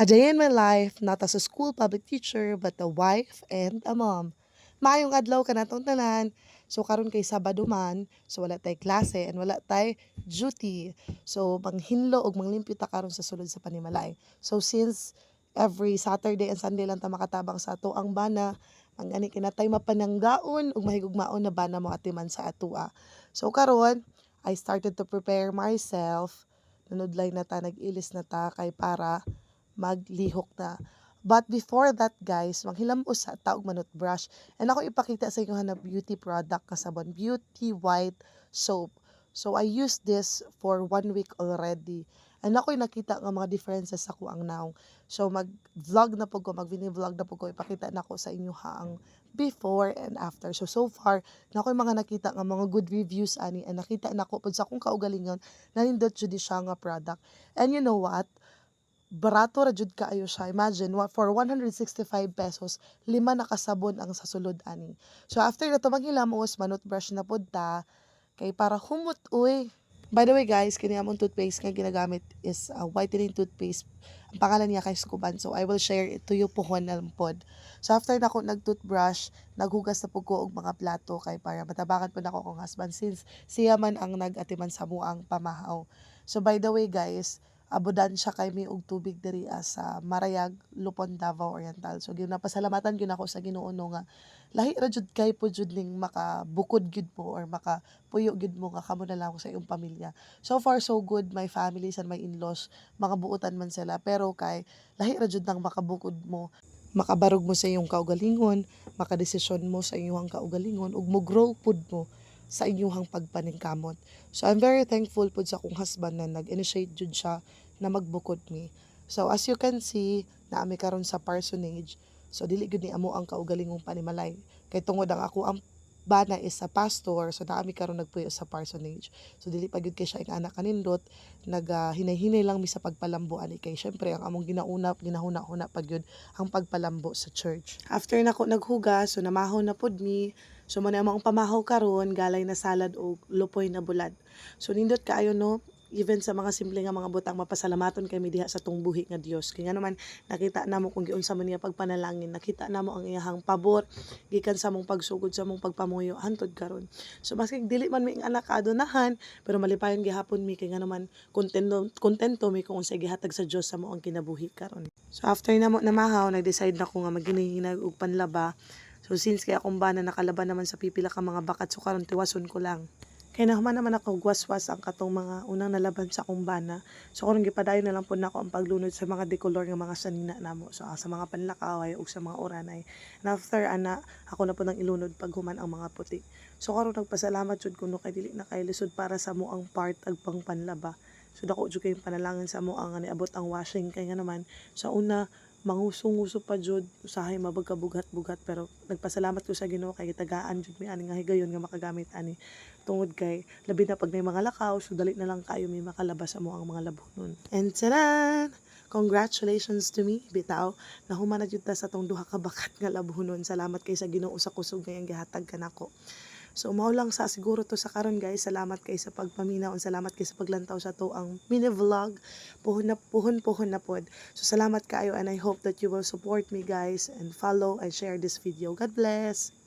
Hadyain my life, not as a school public teacher, but a wife and a mom. Maayong adlaw ka natong tanan. So karon kay Sabado man, so wala tay klase and wala tay duty. So manghinlo og manglimpyo ta karon sa sulod sa panimalay. So since every Saturday and Sunday lang ta makatabang sa ato ang bana, ang ani kinatay mapananggaon ug mahigugmaon na bana mo atiman sa atua. So karon, I started to prepare myself. Nanudlay na ta, nag-ilis na ta kay para maglihok na. But before that guys, manghilam ko sa taog manot brush. And ako ipakita sa inyo na beauty product kasabon. Beauty white soap. So I used this for one week already. And ako nakita nga mga differences ako ang naong. So mag-vlog na po ko, mag-vlog na po ko, ipakita na ko sa inyo ha ang before and after. So so far, na ako mga nakita nga mga good reviews ani and nakita na ko pud sa akong kaugalingon nanindot jud siya nga product. And you know what? Barato ra jud kaayo siya. Imagine, for 165 pesos, lima na kasabon ang sasulod ani. So after na to maghilamos, manot brush na pod ta kay para humot uy. By the way guys, kini among toothpaste nga ginagamit is a whitening toothpaste. Ang pangalan niya kay Scuban. So I will share it to you pohon na pod. So after na ko nag-toothbrush, naghugas na po ko og mga plato kay para matabakan po na ko kong husband since siya man ang nag-atiman sa muang pamahaw. So by the way guys, abudan siya kay mi og tubig diri ah, sa Marayag, Lupon, Davao Oriental. So ginapasalamatan gyud ako sa Ginoo no nga lahi ra jud kay po jud ning makabukod gyud mo or makapuyo gyud mo nga kamo na lang sa iyong pamilya. So far so good my families and my in-laws mga buutan man sila pero kay lahi ra jud nang makabukod mo makabarog mo sa iyong kaugalingon, makadesisyon mo sa iyong kaugalingon ug mo grow pud mo sa inyong pagpaningkamot. So I'm very thankful pud sa akong husband na nag-initiate jud siya na magbukod mi. So as you can see, naami karon sa parsonage. So dili gyud ni amo ang kaugalingong panimalay. Kay tungod ang ako ang bana is sa pastor, so naami karon nagpuyo sa parsonage. So dili pa gyud kay siya ang anak kanindot, nag ah, hinay-hinay lang mi sa pagpalambo ani kay syempre ang among ginauna ginahuna-huna pag yun ang pagpalambo sa church. After nako naghugas, so namahaw na pud mi, So mo na akong pamahaw karon galay na salad o lupoy na bulad. So nindot kaayo no even sa mga simple nga mga butang mapasalamaton kay diha sa tong buhi nga Dios. Kaya nga naman nakita namo kung giunsa man niya pagpanalangin, nakita namo ang iyahang pabor gikan sa mong pagsugod sa mong pagpamuyo hantod karon. So maski dili man mi ang anak adonahan, pero malipayon gihapon mi kay nga naman kontento kontento mi kung unsay gihatag sa Dios sa mo ang kinabuhi karon. So after namo namahaw, nag-decide na ko nga maghinay-hinay og panlaba So since kaya akong bana nakalaban naman sa pipila ka mga bakat so karon tiwason ko lang. Kaya naman naman ako gwaswas ang katong mga unang nalaban sa akong bana. So karon gipadayon na lang po nako ang paglunod sa mga decolor nga mga sanina namo. So ah, sa mga panlakaway ug sa mga oranay. And after ana ako na po nang ilunod pag human ang mga puti. So karon nagpasalamat jud kuno kay dili na kay lisod para sa mo ang part ag pang panlaba. So dako jud kay panalangin sa mo ang niabot ang washing kay nga naman sa una mangusong-uso pa jud. Usahay mabagkabugat-bugat. Pero nagpasalamat ko sa Ginoo kay gitagaan jud mi ani nga higayon nga makagamit ani. Tungod kay labi na pag may mga lakaw so dali na lang kayo may makalabas sa mo ang mga labunon. And tanan congratulations to me bitaw. Na jud ta sa tong duha ka bakat nga labunon. Salamat kay sa Ginoo sa kusog nga gihatag kanako So mao lang sa siguro to sa karon guys. Salamat kay sa pagpaminaw, salamat kay sa paglantaw sa to ang mini vlog. Puhon na puhon puhon na pod. So salamat kayo and I hope that you will support me guys and follow and share this video. God bless.